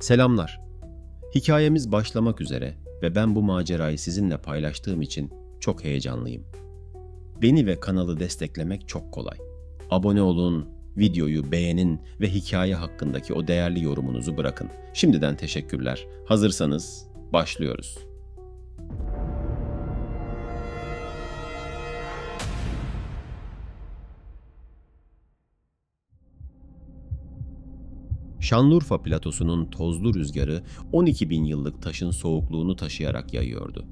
Selamlar. Hikayemiz başlamak üzere ve ben bu macerayı sizinle paylaştığım için çok heyecanlıyım. Beni ve kanalı desteklemek çok kolay. Abone olun, videoyu beğenin ve hikaye hakkındaki o değerli yorumunuzu bırakın. Şimdiden teşekkürler. Hazırsanız başlıyoruz. Şanlıurfa platosunun tozlu rüzgarı 12 bin yıllık taşın soğukluğunu taşıyarak yayıyordu.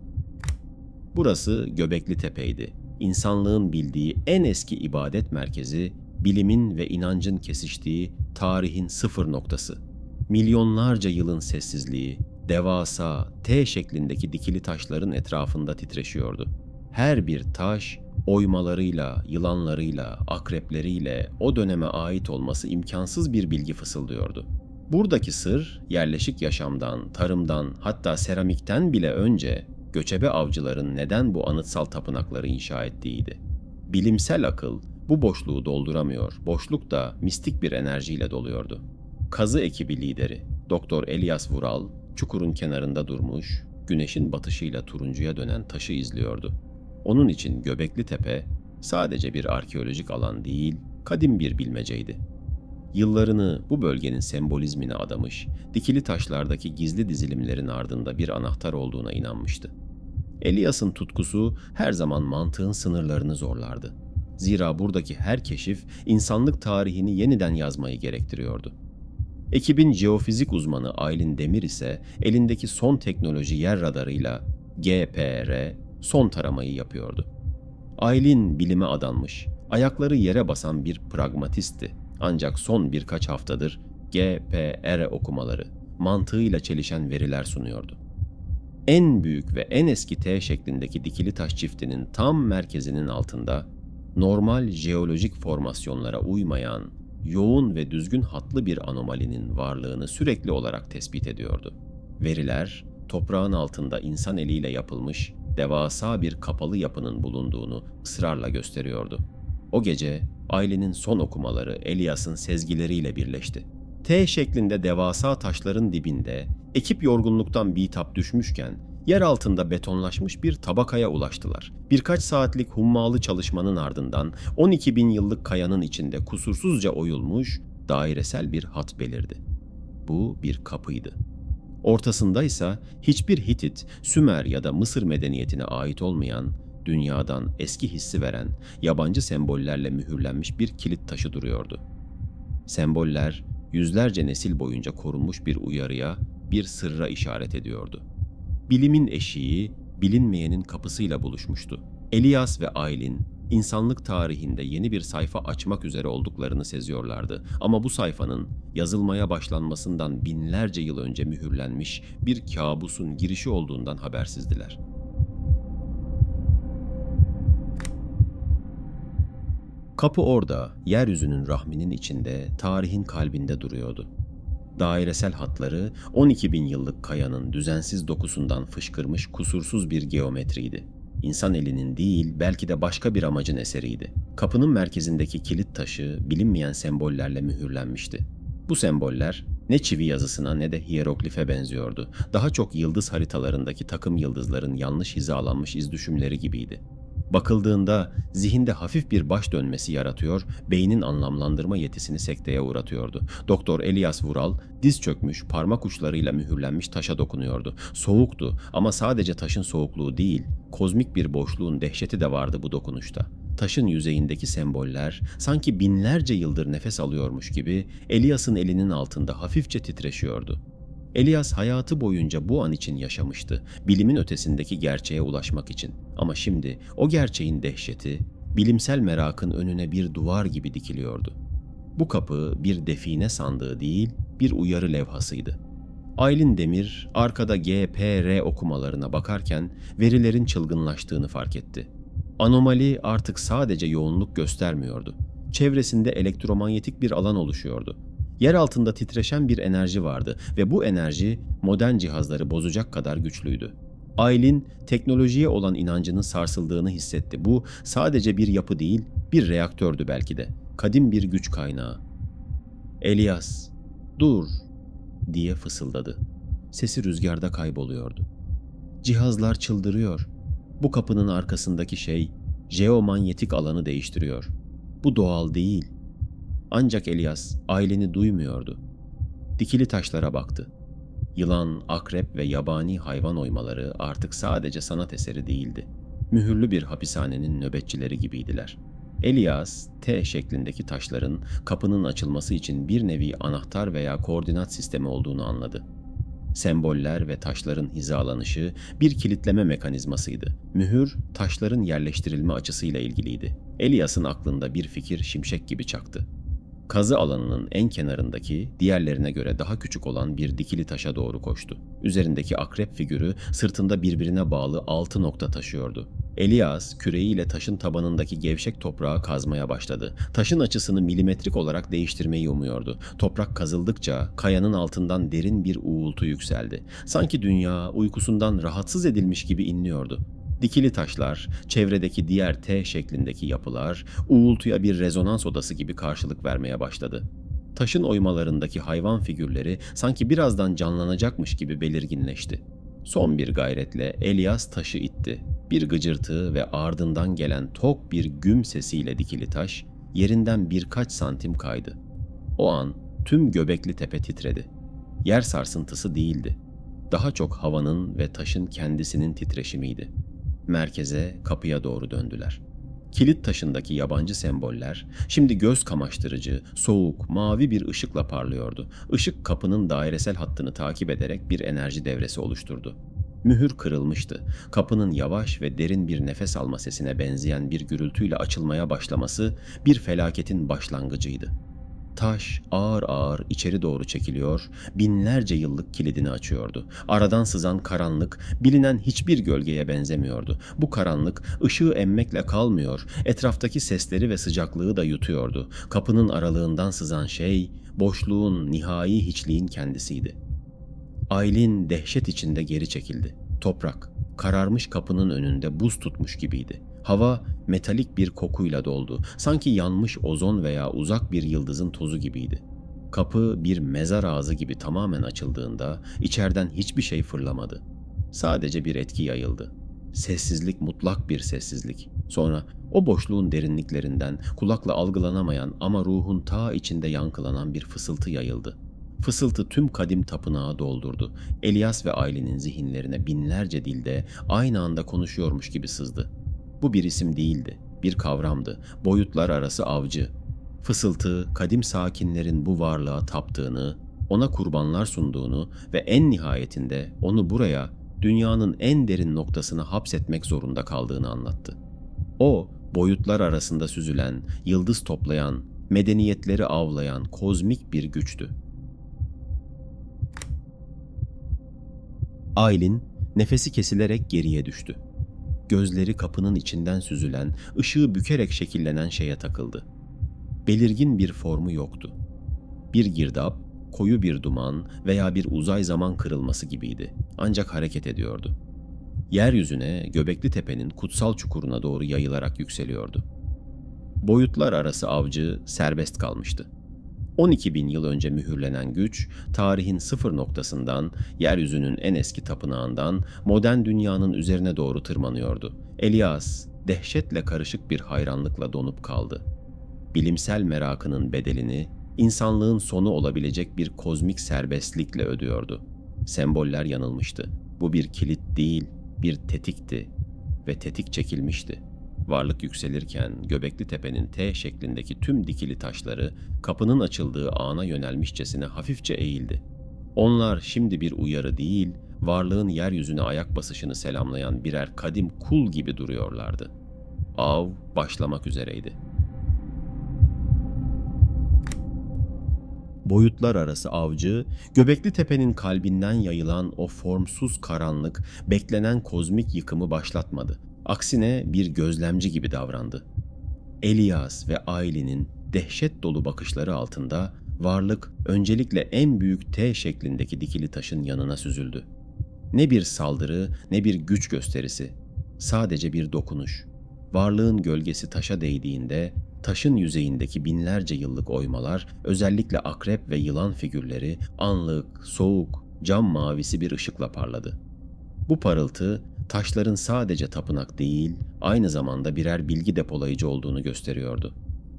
Burası Göbekli Tepe'ydi. İnsanlığın bildiği en eski ibadet merkezi, bilimin ve inancın kesiştiği tarihin sıfır noktası. Milyonlarca yılın sessizliği, devasa T şeklindeki dikili taşların etrafında titreşiyordu. Her bir taş oymalarıyla, yılanlarıyla, akrepleriyle o döneme ait olması imkansız bir bilgi fısıldıyordu. Buradaki sır yerleşik yaşamdan, tarımdan, hatta seramikten bile önce göçebe avcıların neden bu anıtsal tapınakları inşa ettiğiydi. Bilimsel akıl bu boşluğu dolduramıyor, boşluk da mistik bir enerjiyle doluyordu. Kazı ekibi lideri Doktor Elias Vural çukurun kenarında durmuş, güneşin batışıyla turuncuya dönen taşı izliyordu. Onun için Göbekli Tepe sadece bir arkeolojik alan değil, kadim bir bilmeceydi. Yıllarını bu bölgenin sembolizmine adamış, dikili taşlardaki gizli dizilimlerin ardında bir anahtar olduğuna inanmıştı. Elias'ın tutkusu her zaman mantığın sınırlarını zorlardı. Zira buradaki her keşif insanlık tarihini yeniden yazmayı gerektiriyordu. Ekibin jeofizik uzmanı Aylin Demir ise elindeki son teknoloji yer radarıyla GPR son taramayı yapıyordu. Aylin bilime adanmış, ayakları yere basan bir pragmatistti. Ancak son birkaç haftadır GPR okumaları mantığıyla çelişen veriler sunuyordu. En büyük ve en eski T şeklindeki dikili taş çiftinin tam merkezinin altında normal jeolojik formasyonlara uymayan, yoğun ve düzgün hatlı bir anomalinin varlığını sürekli olarak tespit ediyordu. Veriler toprağın altında insan eliyle yapılmış devasa bir kapalı yapının bulunduğunu ısrarla gösteriyordu. O gece ailenin son okumaları Elias'ın sezgileriyle birleşti. T şeklinde devasa taşların dibinde ekip yorgunluktan bitap düşmüşken yer altında betonlaşmış bir tabakaya ulaştılar. Birkaç saatlik hummalı çalışmanın ardından 12 bin yıllık kayanın içinde kusursuzca oyulmuş dairesel bir hat belirdi. Bu bir kapıydı. Ortasında ise hiçbir Hitit, Sümer ya da Mısır medeniyetine ait olmayan, dünyadan eski hissi veren, yabancı sembollerle mühürlenmiş bir kilit taşı duruyordu. Semboller yüzlerce nesil boyunca korunmuş bir uyarıya, bir sırra işaret ediyordu. Bilimin eşiği, bilinmeyenin kapısıyla buluşmuştu. Elias ve Aylin insanlık tarihinde yeni bir sayfa açmak üzere olduklarını seziyorlardı. Ama bu sayfanın yazılmaya başlanmasından binlerce yıl önce mühürlenmiş bir kabusun girişi olduğundan habersizdiler. Kapı orada, yeryüzünün rahminin içinde, tarihin kalbinde duruyordu. Dairesel hatları 12 bin yıllık kayanın düzensiz dokusundan fışkırmış kusursuz bir geometriydi. İnsan elinin değil, belki de başka bir amacın eseriydi. Kapının merkezindeki kilit taşı bilinmeyen sembollerle mühürlenmişti. Bu semboller ne çivi yazısına ne de hieroglife benziyordu. Daha çok yıldız haritalarındaki takım yıldızların yanlış hizalanmış izdüşümleri gibiydi. Bakıldığında zihinde hafif bir baş dönmesi yaratıyor, beynin anlamlandırma yetisini sekteye uğratıyordu. Doktor Elias Vural diz çökmüş, parmak uçlarıyla mühürlenmiş taşa dokunuyordu. Soğuktu ama sadece taşın soğukluğu değil, kozmik bir boşluğun dehşeti de vardı bu dokunuşta. Taşın yüzeyindeki semboller sanki binlerce yıldır nefes alıyormuş gibi Elias'ın elinin altında hafifçe titreşiyordu. Elias hayatı boyunca bu an için yaşamıştı, bilimin ötesindeki gerçeğe ulaşmak için. Ama şimdi o gerçeğin dehşeti, bilimsel merakın önüne bir duvar gibi dikiliyordu. Bu kapı bir define sandığı değil, bir uyarı levhasıydı. Aylin Demir arkada GPR okumalarına bakarken verilerin çılgınlaştığını fark etti. Anomali artık sadece yoğunluk göstermiyordu. Çevresinde elektromanyetik bir alan oluşuyordu. Yer altında titreşen bir enerji vardı ve bu enerji modern cihazları bozacak kadar güçlüydü. Aylin teknolojiye olan inancının sarsıldığını hissetti. Bu sadece bir yapı değil, bir reaktördü belki de. Kadim bir güç kaynağı. Elias, dur. diye fısıldadı. Sesi rüzgarda kayboluyordu. Cihazlar çıldırıyor. Bu kapının arkasındaki şey jeomanyetik alanı değiştiriyor. Bu doğal değil. Ancak Elias aileni duymuyordu. Dikili taşlara baktı. Yılan, akrep ve yabani hayvan oymaları artık sadece sanat eseri değildi. Mühürlü bir hapishanenin nöbetçileri gibiydiler. Elias, T şeklindeki taşların kapının açılması için bir nevi anahtar veya koordinat sistemi olduğunu anladı. Semboller ve taşların hizalanışı bir kilitleme mekanizmasıydı. Mühür, taşların yerleştirilme açısıyla ilgiliydi. Elias'ın aklında bir fikir şimşek gibi çaktı. Kazı alanının en kenarındaki, diğerlerine göre daha küçük olan bir dikili taşa doğru koştu. Üzerindeki akrep figürü sırtında birbirine bağlı altı nokta taşıyordu. Elias küreğiyle taşın tabanındaki gevşek toprağı kazmaya başladı. Taşın açısını milimetrik olarak değiştirmeyi umuyordu. Toprak kazıldıkça kayanın altından derin bir uğultu yükseldi. Sanki dünya uykusundan rahatsız edilmiş gibi inliyordu. Dikili taşlar, çevredeki diğer T şeklindeki yapılar uğultuya bir rezonans odası gibi karşılık vermeye başladı. Taşın oymalarındaki hayvan figürleri sanki birazdan canlanacakmış gibi belirginleşti. Son bir gayretle Elias taşı itti. Bir gıcırtı ve ardından gelen tok bir güm sesiyle dikili taş yerinden birkaç santim kaydı. O an tüm Göbekli Tepe titredi. Yer sarsıntısı değildi. Daha çok havanın ve taşın kendisinin titreşimiydi. Merkeze, kapıya doğru döndüler. Kilit taşındaki yabancı semboller şimdi göz kamaştırıcı, soğuk, mavi bir ışıkla parlıyordu. Işık kapının dairesel hattını takip ederek bir enerji devresi oluşturdu. Mühür kırılmıştı. Kapının yavaş ve derin bir nefes alma sesine benzeyen bir gürültüyle açılmaya başlaması bir felaketin başlangıcıydı. Taş ağır ağır içeri doğru çekiliyor, binlerce yıllık kilidini açıyordu. Aradan sızan karanlık bilinen hiçbir gölgeye benzemiyordu. Bu karanlık ışığı emmekle kalmıyor, etraftaki sesleri ve sıcaklığı da yutuyordu. Kapının aralığından sızan şey, boşluğun, nihai hiçliğin kendisiydi. Aylin dehşet içinde geri çekildi. Toprak, kararmış kapının önünde buz tutmuş gibiydi. Hava metalik bir kokuyla doldu. Sanki yanmış ozon veya uzak bir yıldızın tozu gibiydi. Kapı bir mezar ağzı gibi tamamen açıldığında içeriden hiçbir şey fırlamadı. Sadece bir etki yayıldı. Sessizlik mutlak bir sessizlik. Sonra o boşluğun derinliklerinden kulakla algılanamayan ama ruhun ta içinde yankılanan bir fısıltı yayıldı. Fısıltı tüm kadim tapınağı doldurdu. Elias ve ailenin zihinlerine binlerce dilde aynı anda konuşuyormuş gibi sızdı. Bu bir isim değildi, bir kavramdı. Boyutlar arası avcı. Fısıltı, kadim sakinlerin bu varlığa taptığını, ona kurbanlar sunduğunu ve en nihayetinde onu buraya, dünyanın en derin noktasına hapsetmek zorunda kaldığını anlattı. O, boyutlar arasında süzülen, yıldız toplayan, medeniyetleri avlayan kozmik bir güçtü. Aylin nefesi kesilerek geriye düştü. Gözleri kapının içinden süzülen, ışığı bükerek şekillenen şeye takıldı. Belirgin bir formu yoktu. Bir girdap, koyu bir duman veya bir uzay zaman kırılması gibiydi. Ancak hareket ediyordu. Yeryüzüne Göbekli Tepe'nin kutsal çukuruna doğru yayılarak yükseliyordu. Boyutlar arası avcı serbest kalmıştı. 12 bin yıl önce mühürlenen güç, tarihin sıfır noktasından, yeryüzünün en eski tapınağından, modern dünyanın üzerine doğru tırmanıyordu. Elias, dehşetle karışık bir hayranlıkla donup kaldı. Bilimsel merakının bedelini, insanlığın sonu olabilecek bir kozmik serbestlikle ödüyordu. Semboller yanılmıştı. Bu bir kilit değil, bir tetikti ve tetik çekilmişti. Varlık yükselirken Göbekli Tepe'nin T şeklindeki tüm dikili taşları kapının açıldığı ana yönelmişçesine hafifçe eğildi. Onlar şimdi bir uyarı değil, varlığın yeryüzüne ayak basışını selamlayan birer kadim kul gibi duruyorlardı. Av başlamak üzereydi. Boyutlar arası avcı, Göbekli Tepe'nin kalbinden yayılan o formsuz karanlık, beklenen kozmik yıkımı başlatmadı. Aksine bir gözlemci gibi davrandı. Elias ve Aylin'in dehşet dolu bakışları altında varlık öncelikle en büyük T şeklindeki dikili taşın yanına süzüldü. Ne bir saldırı ne bir güç gösterisi, sadece bir dokunuş. Varlığın gölgesi taşa değdiğinde Taşın yüzeyindeki binlerce yıllık oymalar, özellikle akrep ve yılan figürleri anlık, soğuk, cam mavisi bir ışıkla parladı. Bu parıltı taşların sadece tapınak değil, aynı zamanda birer bilgi depolayıcı olduğunu gösteriyordu.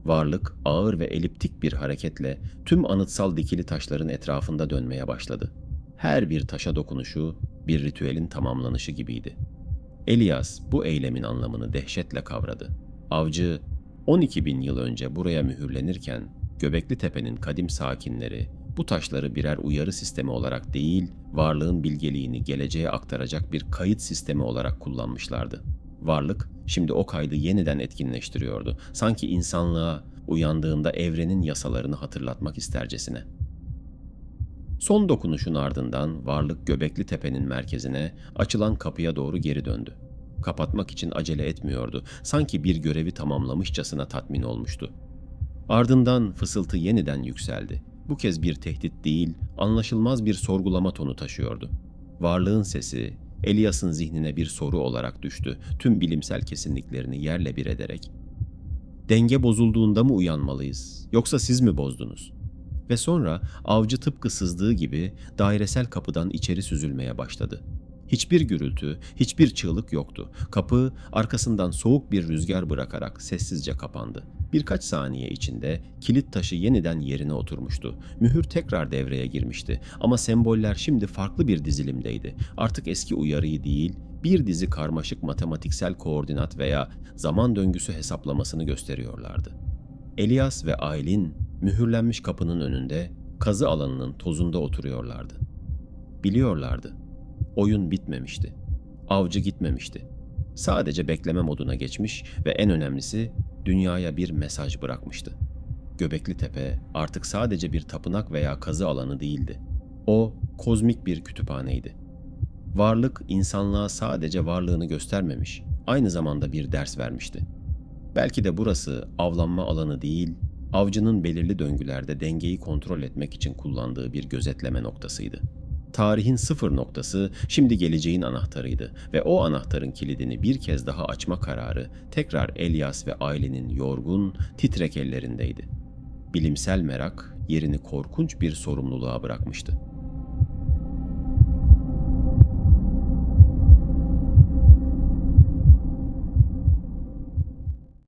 Varlık ağır ve eliptik bir hareketle tüm anıtsal dikili taşların etrafında dönmeye başladı. Her bir taşa dokunuşu bir ritüelin tamamlanışı gibiydi. Elias bu eylemin anlamını dehşetle kavradı. Avcı 12 bin yıl önce buraya mühürlenirken Göbekli Tepe'nin kadim sakinleri bu taşları birer uyarı sistemi olarak değil, varlığın bilgeliğini geleceğe aktaracak bir kayıt sistemi olarak kullanmışlardı. Varlık şimdi o kaydı yeniden etkinleştiriyordu. Sanki insanlığa uyandığında evrenin yasalarını hatırlatmak istercesine. Son dokunuşun ardından varlık Göbekli Tepe'nin merkezine açılan kapıya doğru geri döndü. Kapatmak için acele etmiyordu. Sanki bir görevi tamamlamışçasına tatmin olmuştu. Ardından fısıltı yeniden yükseldi. Bu kez bir tehdit değil, anlaşılmaz bir sorgulama tonu taşıyordu. Varlığın sesi, Elias'ın zihnine bir soru olarak düştü, tüm bilimsel kesinliklerini yerle bir ederek. Denge bozulduğunda mı uyanmalıyız, yoksa siz mi bozdunuz? Ve sonra avcı tıpkı sızdığı gibi dairesel kapıdan içeri süzülmeye başladı. Hiçbir gürültü, hiçbir çığlık yoktu. Kapı arkasından soğuk bir rüzgar bırakarak sessizce kapandı. Birkaç saniye içinde kilit taşı yeniden yerine oturmuştu. Mühür tekrar devreye girmişti ama semboller şimdi farklı bir dizilimdeydi. Artık eski uyarıyı değil, bir dizi karmaşık matematiksel koordinat veya zaman döngüsü hesaplamasını gösteriyorlardı. Elias ve Aylin mühürlenmiş kapının önünde kazı alanının tozunda oturuyorlardı. Biliyorlardı. Oyun bitmemişti. Avcı gitmemişti. Sadece bekleme moduna geçmiş ve en önemlisi dünyaya bir mesaj bırakmıştı. Göbekli Tepe artık sadece bir tapınak veya kazı alanı değildi. O kozmik bir kütüphaneydi. Varlık insanlığa sadece varlığını göstermemiş, aynı zamanda bir ders vermişti. Belki de burası avlanma alanı değil, avcının belirli döngülerde dengeyi kontrol etmek için kullandığı bir gözetleme noktasıydı. Tarihin sıfır noktası şimdi geleceğin anahtarıydı ve o anahtarın kilidini bir kez daha açma kararı tekrar Elias ve ailenin yorgun, titrek ellerindeydi. Bilimsel merak yerini korkunç bir sorumluluğa bırakmıştı.